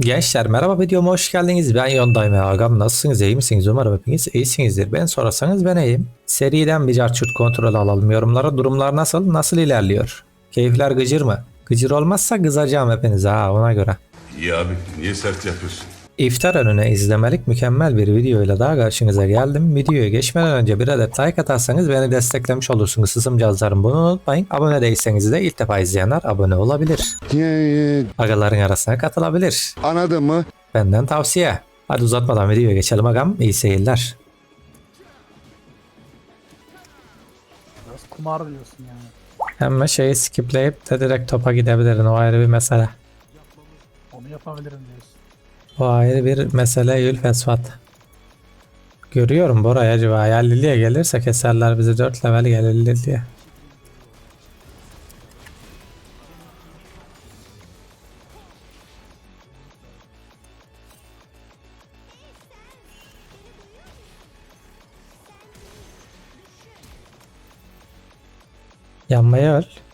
Gençler merhaba videoma hoş geldiniz. Ben Yonday ve Agam. Nasılsınız? İyi misiniz? Umarım hepiniz iyisinizdir. Ben sorarsanız ben iyiyim. Seriden bir carçurt kontrol alalım. Yorumlara durumlar nasıl? Nasıl ilerliyor? Keyifler gıcır mı? Gıcır olmazsa kızacağım hepinize ha ona göre. İyi abi niye sert yapıyorsun? İftar önüne izlemelik mükemmel bir videoyla daha karşınıza geldim. Videoya geçmeden önce bir adet like atarsanız beni desteklemiş olursunuz. Sısımcağızlarım bunu unutmayın. Abone değilseniz de ilk defa izleyenler abone olabilir. Agaların arasına katılabilir. Anladın mı? Benden tavsiye. Hadi uzatmadan videoya geçelim agam. İyi seyirler. Biraz kumar diyorsun yani. Hemen şeyi skipleyip de direkt topa gidebilirin. O ayrı bir mesele. Onu yapabilirim diyorsun. O ayrı bir mesele Yül. Görüyorum Bora'ya acaba ya Lili'ye gelirse keserler bizi 4 level gelir Lili'ye. Yanmaya öl.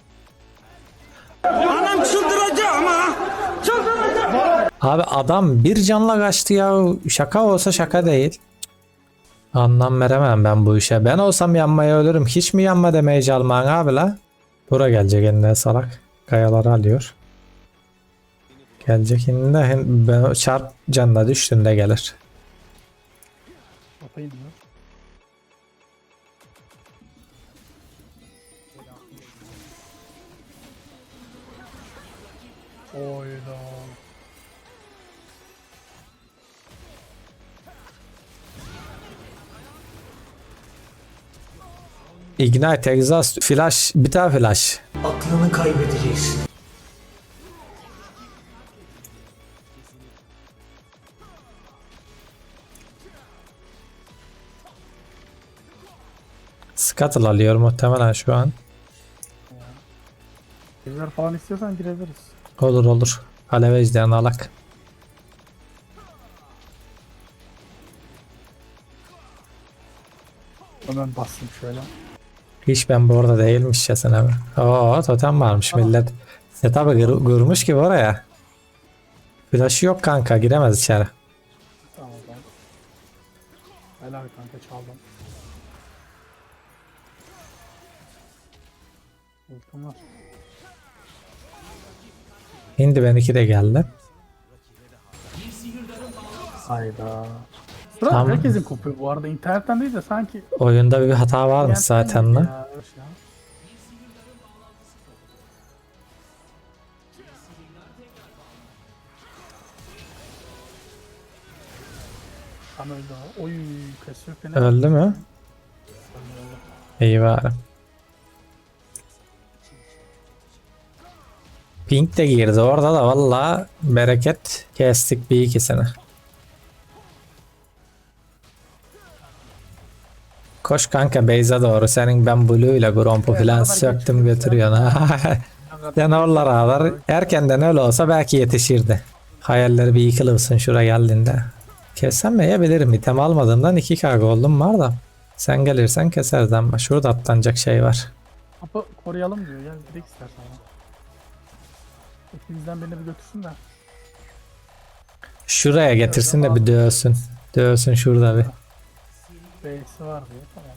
Abi adam bir canla kaçtı ya. Şaka olsa şaka değil. Anlam veremem ben bu işe. Ben olsam yanmaya ölürüm. Hiç mi yanma demeye calman abi la? Bura gelecek eline salak. Kayaları alıyor. Gelecek hen- ben çarp canla düştüğünde gelir. Oyda. Ignite, Exhaust, Flash, bir daha Flash. aklını kaybedeceksin. Scuttle alıyor muhtemelen şu an. Evler falan istiyorsan girebiliriz. Olur olur. Alev ejderhanı alak. Hemen bastım şöyle. Hiç ben bu arada değilmiş ya sen abi. Oo totem varmış millet. Setup'ı gır- kurmuş gibi oraya. Flash'ı yok kanka giremez içeri. Tamam ben. Helal kanka çaldım. Ultim var. Şimdi benimki de geldi. Hayda. Sıra Tamam. herkesin kopuyor bu arada. internetten değil de sanki. Oyunda bir hata varmış zaten lan. ya. Tam öldü. Oy kesiyor beni. Öldü mü? İyi bari. Pink de girdi orada da valla bereket kestik bir ikisini. Koş kanka Beyza doğru. Senin ben Blue ile Grompo Evet, falan söktüm götürüyorsun. Sen oralara kadar erkenden öyle olsa belki yetişirdi. Hayalleri bir yıkılırsın şura geldiğinde. Kesemeyebilirim. İtem almadığımdan 2k gold'um var da. Sen gelirsen keseriz ama şurada atlanacak şey var. Kapı koruyalım diyor ya. Direkt istersen. ama. İkimizden birini bir götürsün de. Şuraya getirsin de bir dövsün. Dövsün şurada bir. B'si var diyor. Tamam.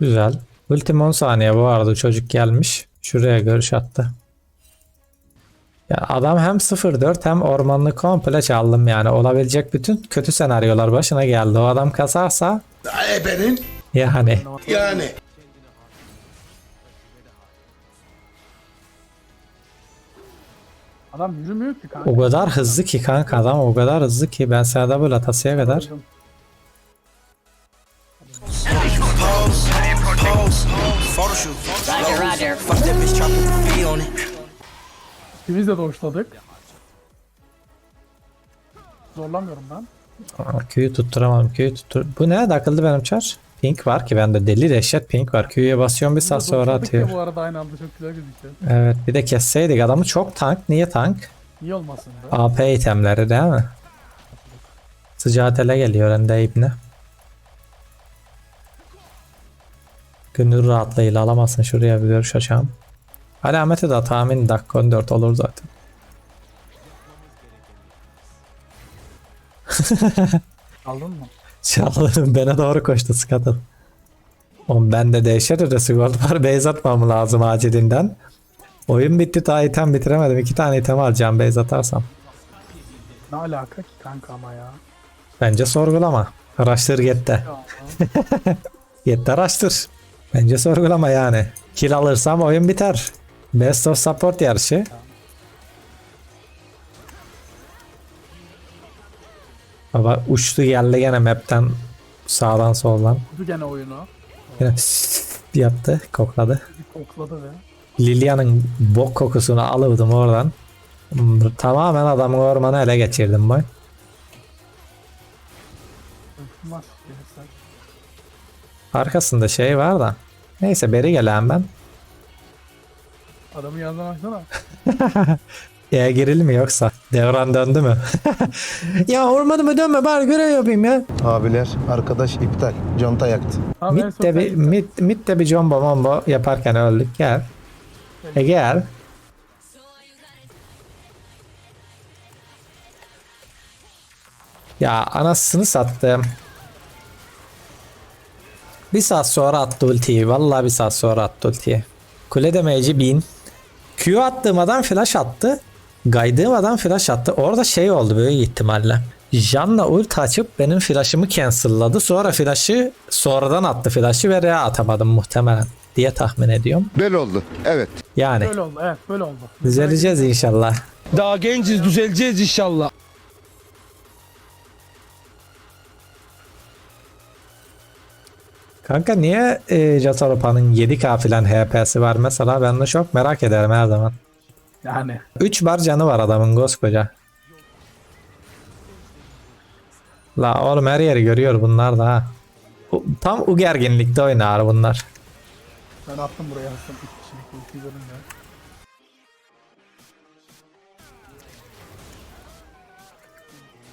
Güzel. Ultim 10 saniye bu arada çocuk gelmiş. Şuraya görüş attı. Ya adam hem 0-4 hem ormanlık komple çaldım yani. Olabilecek bütün kötü senaryolar başına geldi. O adam kasarsa Ebenin yani yani. Adam yürümüyor ki kanka. o kadar hızlı ki kanka adam o kadar hızlı ki ben sana böyle atasıya kadar. İkimiz de doğuşladık. Zorlamıyorum ben. Aa, Q'yu tutturamadım Q'yu tuttur. Bu ne takıldı benim çar? Pink var ki bende deli dehşet pink var. Q'ya basıyorum bir saat sonra atıyor. Bu arada aynı anda çok güzel gözüküyor. Evet bir de kesseydik adamı çok tank. Niye tank? İyi olmasın be. AP itemleri değil mi? Sıcağı tele geliyor önde ibne. Gönül rahatlığıyla alamazsın şuraya bir görüş açalım. Alameti de tahmin dakika 14 olur zaten. Aldın mı? Çaldım bana doğru koştu Scuttle. Oğlum bende dehşet ötesi gol var. Base atmam lazım acilinden. Oyun bitti daha item bitiremedim. İki tane item alacağım base atarsam. Ne alaka ki kanka ama ya. Bence sorgulama. Araştır yetti. Ya, Yetti araştır. Bence sorgulama yani. Kill alırsam oyun biter. Best of support yarışı. Baba uçtu geldi gene map'ten sağdan soldan. Bu gene oyunu. Yine yaptı, kokladı. Kokladı ve. Lilia'nın bok kokusunu alırdım oradan. Tamamen adamın ormanı ele geçirdim ben. Arkasında şey var da. Neyse beri gelen ben. Adamın yanından baksana. Ya giril mi yoksa? Devran döndü mü? ya ormanı mı dönme bari görev yapayım ya. Abiler arkadaş iptal. Conta yaktı. Tamam, en son Mitte sen bir, git. mit, mitte bir jumbo mombo yaparken öldük gel. E gel. Ya anasını sattım. Bir saat sonra attı ultiyi. Vallahi bir saat sonra attı ultiyi. Kule demeci bin. Q attığım adam flash attı. Gaydığım adam flash attı. Orada şey oldu böyle ihtimalle. Jan'la ulti açıp benim flash'ımı cancel'ladı. Sonra flash'ı sonradan attı flash'ı ve R'ye atamadım muhtemelen diye tahmin ediyorum. Böyle oldu. Evet. Yani Böyle oldu evet böyle oldu. düzeleceğiz inşallah. Daha genciz düzeleceğiz inşallah. Kanka niye e, Jasaropa'nın 7k filan HP'si var mesela ben de çok merak ederim her zaman. Yani 3 bar canı var adamın koskoca. La oğlum her yeri görüyor bunlar da ha. Tam u gerginlikte oynar bunlar. ben attım buraya aslında 3 kişilik ulti görünce.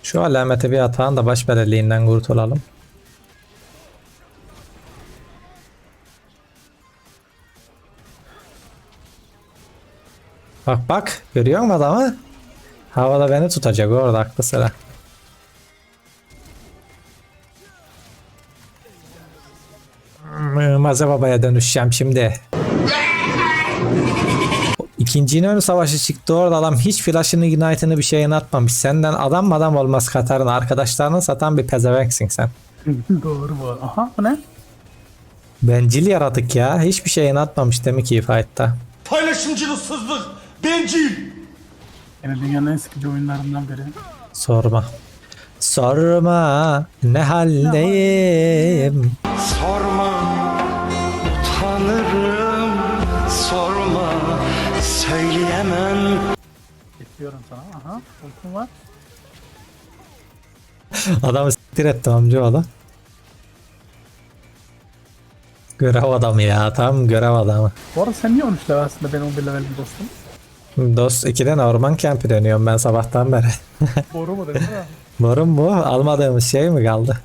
Şu alamete bir atağın da baş belirliğinden kurtulalım. Bak bak görüyor musun adamı? Havada beni tutacak orada aklı sıra. Hmm, Maze babaya dönüşeceğim şimdi. İkinci İnönü Savaşı çıktı orada adam hiç flash'ını ignite'ını bir şeyini atmamış. Senden adam adam olmaz Katar'ın arkadaşlarını satan bir pezevenksin sen. Doğru bu. Aha bu ne? Bencil yaratık ya. Hiçbir şeyini atmamış demek ki fight'ta. Paylaşımcılıksızlık, bencil. Yine dünyanın en sıkıcı oyunlarından biri. Sorma. Sorma ne haldeyim. Sorma utanırım Sorma söyleyemem Bekliyorum sana. Aha ultim var. Adamı siktir ettim amcaoğlu. Görev adamı ya. Tam görev adamı. Bu arada sen niye 13 level aslında ben 11 level bir dostum? Dost 2'den orman kampi dönüyorum ben sabahtan beri. Doğru mu dedin ya? Morun bu. Almadığımız şey mi kaldı?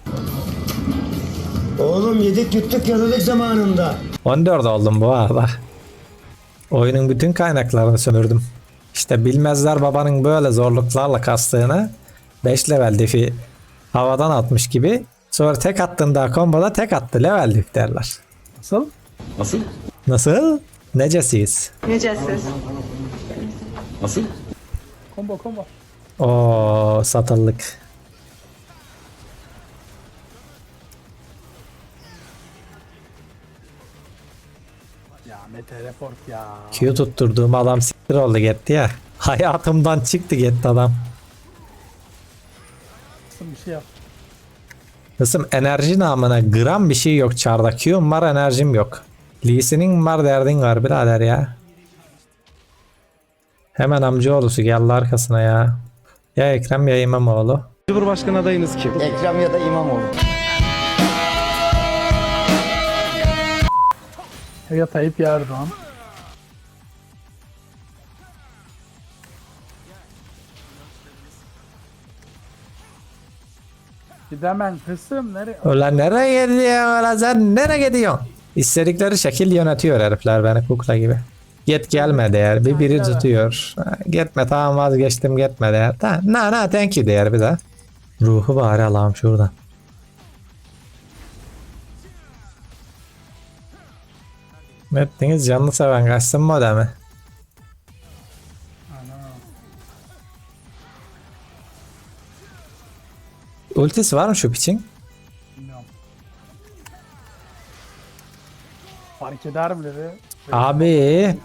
Oğlum yedik yuttuk yaladık zamanında. 14 oldum bu arada. Oyunun bütün kaynaklarını sömürdüm. İşte bilmezler babanın böyle zorluklarla kastığını 5 level defi havadan atmış gibi sonra tek attığında komboda tek attı level dif derler. Nasıl? Nasıl? Necesiyiz? Necəsiz? Combo combo. O satıllık. Ya Mete report ya. Q tutturduğum adam siktir oldu gitti ya. Hayatımdan çıktı gitti adam. Nasıl bir şey yap. Kızım enerji namına gram bir şey yok çarda. Q'm var enerjim yok. Lee'sinin var derdin var birader ya. Hemen amcaoğlusu geldi arkasına ya. Ya Ekrem ya İmamoğlu. Cumhurbaşkanı adayınız kim? Ekrem ya da İmamoğlu. Ya Tayyip ya Erdoğan. Gidemem kızım nereye? Ulan nereye gidiyorsun ulan sen nereye gidiyorsun? İstedikleri şekil yönetiyor herifler beni kukla gibi. Git gelme değer. Bir biri tutuyor. Gitme tamam vazgeçtim gitme değer. Tamam na na thank you değer bir de. Ruhu bari alalım şuradan. Ne ettiniz canını seven kaçsın modemi. Ultisi var mı şu piçin? Bilmiyorum. Fark eder bile. Abi.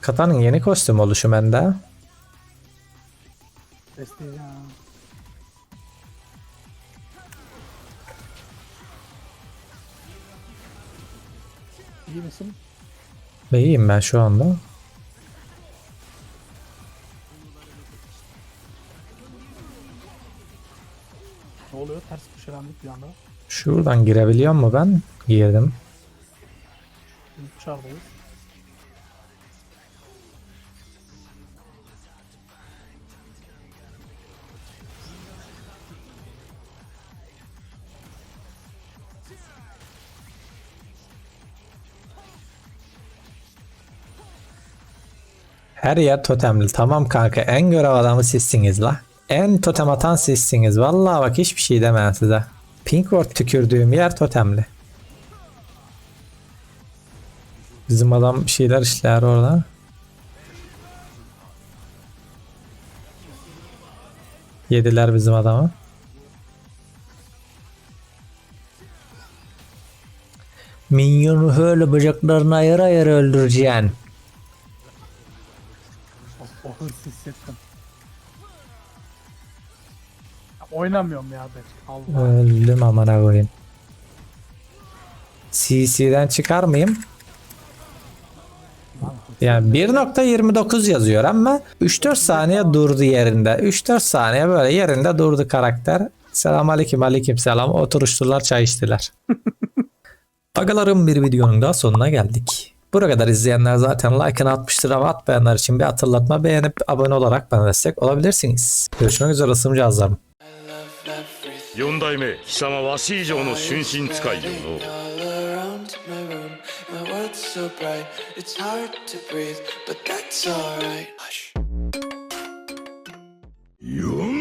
Katanın yeni kostüm oluşu bende. Besleyeceğim. İyi misin? İyiyim ben şu anda. Ne oluyor? Ters köşelendik bir anda. Şuradan girebiliyor mu ben? Girdim. Dışarıdayız. Her yer totemli. Tamam kanka en görev adamı sizsiniz la. En totem atan sizsiniz. Vallahi bak hiçbir şey demem size. Pinkford tükürdüğüm yer totemli. Bizim adam bir şeyler işler orada. Yediler bizim adamı. Minyonu öyle bacaklarını ayır ayır öldüreceksin. O, o hırs hissettim. Oynamıyorum ya be. Allah. Öldüm amına koyayım. CC'den çıkar mıyım? Yani 1.29 yazıyor ama 3-4 saniye durdu yerinde. 3-4 saniye böyle yerinde durdu karakter. Selam aleyküm aleyküm selam. Oturuştular çay içtiler. Agalarım bir videonun daha sonuna geldik. Buraya kadar izleyenler zaten like'ını atmıştır ama atmayanlar için bir hatırlatma beğenip abone olarak bana destek olabilirsiniz. Görüşmek üzere ısımcağızlarım. 四代目貴様わし以上の瞬身使いよの。四